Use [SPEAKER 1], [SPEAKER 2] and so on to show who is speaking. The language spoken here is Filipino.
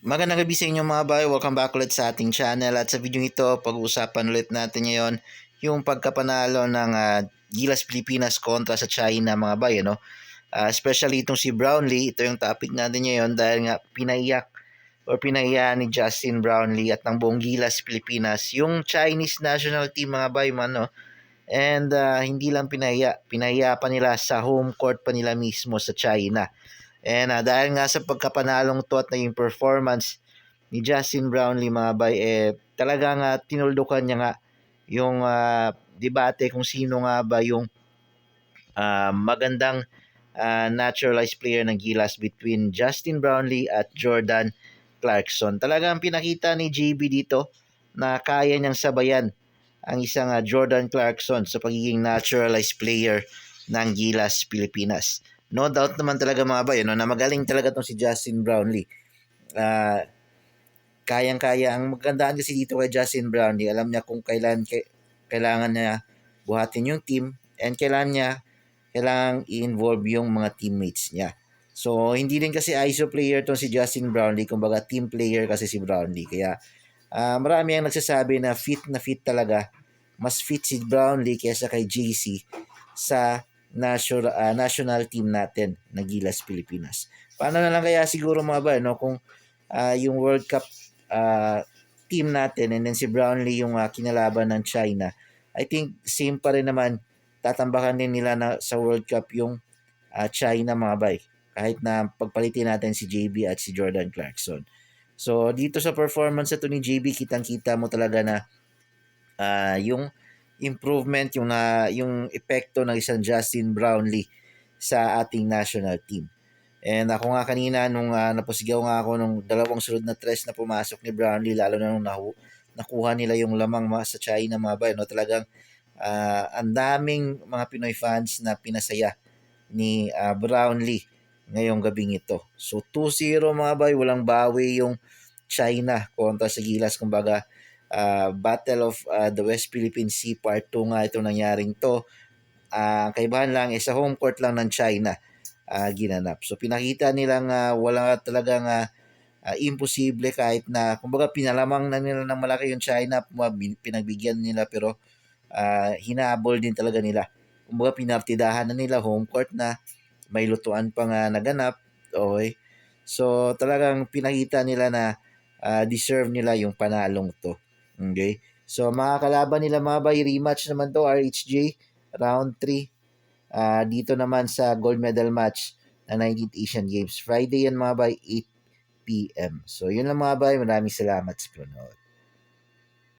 [SPEAKER 1] Magandang gabi sa inyo mga bay. Welcome back ulit sa ating channel. At sa video ito, pag-uusapan ulit natin ngayon yung pagkapanalo ng ah, Gilas Pilipinas kontra sa China mga bay. Ano? Ah, especially itong si Brownlee. Ito yung topic natin ngayon dahil nga pinaiyak or pinaiya ni Justin Brownlee at ng buong Gilas Pilipinas yung Chinese national team mga bay man. And ah, hindi lang pinaiya, pinaiya pa nila sa home court pa nila mismo sa China. And ah, dahil nga sa pagkapanalong to at naging performance ni Justin Brownlee mga bay, eh, talagang uh, tinuldukan niya nga yung ah, debate kung sino nga ba yung ah, magandang ah, naturalized player ng Gilas between Justin Brownlee at Jordan Clarkson. Talagang pinakita ni JB dito na kaya niyang sabayan ang isang ah, Jordan Clarkson sa pagiging naturalized player ng Gilas Pilipinas no doubt naman talaga mga bay, no, na magaling talaga tong si Justin Brownlee. Ah, kayang-kaya. Ang magandaan kasi dito kay Justin Brownlee, alam niya kung kailan kailangan niya buhatin yung team and kailan niya kailangan i-involve yung mga teammates niya. So, hindi din kasi ISO player tong si Justin Brownlee, kumbaga team player kasi si Brownlee. Kaya, ah, marami ang nagsasabi na fit na fit talaga. Mas fit si Brownlee kaysa kay JC sa national, ah, national team natin na Gilas Pilipinas. Paano na lang kaya siguro mga ba, no, kung ah, yung World Cup ah, team natin and then si Brownlee yung ah, kinalaban ng China, I think same pa rin naman tatambakan din nila na sa World Cup yung ah, China mga bay. Kahit na pagpalitin natin si JB at si Jordan Clarkson. So dito sa performance ito ni JB, kitang-kita mo talaga na ah, yung improvement yung na yung epekto ng isang Justin Brownlee sa ating national team. And ako nga kanina nung uh, napusigaw nga ako nung dalawang sunod na tres na pumasok ni Brownlee lalo na nung nahu- nakuha nila yung lamang mga sa China mga bay no talagang uh, ang daming mga Pinoy fans na pinasaya ni uh, Brownlee ngayong gabing ito. So 2-0 mga bay, walang bawi yung China kontra sa Gilas kumbaga uh, Battle of uh, the West Philippine Sea Part 2 nga itong nangyaring to. Uh, kaibahan lang, eh, sa home court lang ng China uh, ginanap. So pinakita nilang uh, wala talagang uh, uh, imposible kahit na kumbaga pinalamang na nila ng malaki yung China, pinagbigyan nila pero uh, hinabol din talaga nila. Kumbaga pinartidahan na nila home court na may lutuan pa nga naganap. Okay. So talagang pinakita nila na uh, deserve nila yung panalong to. Okay? So, mga kalaban nila mga bay, rematch naman to, RHJ, round 3. Uh, dito naman sa gold medal match ng 19th Asian Games. Friday yan mga bay, 8 p.m. So, yun lang mga bay. Maraming salamat sa panonood.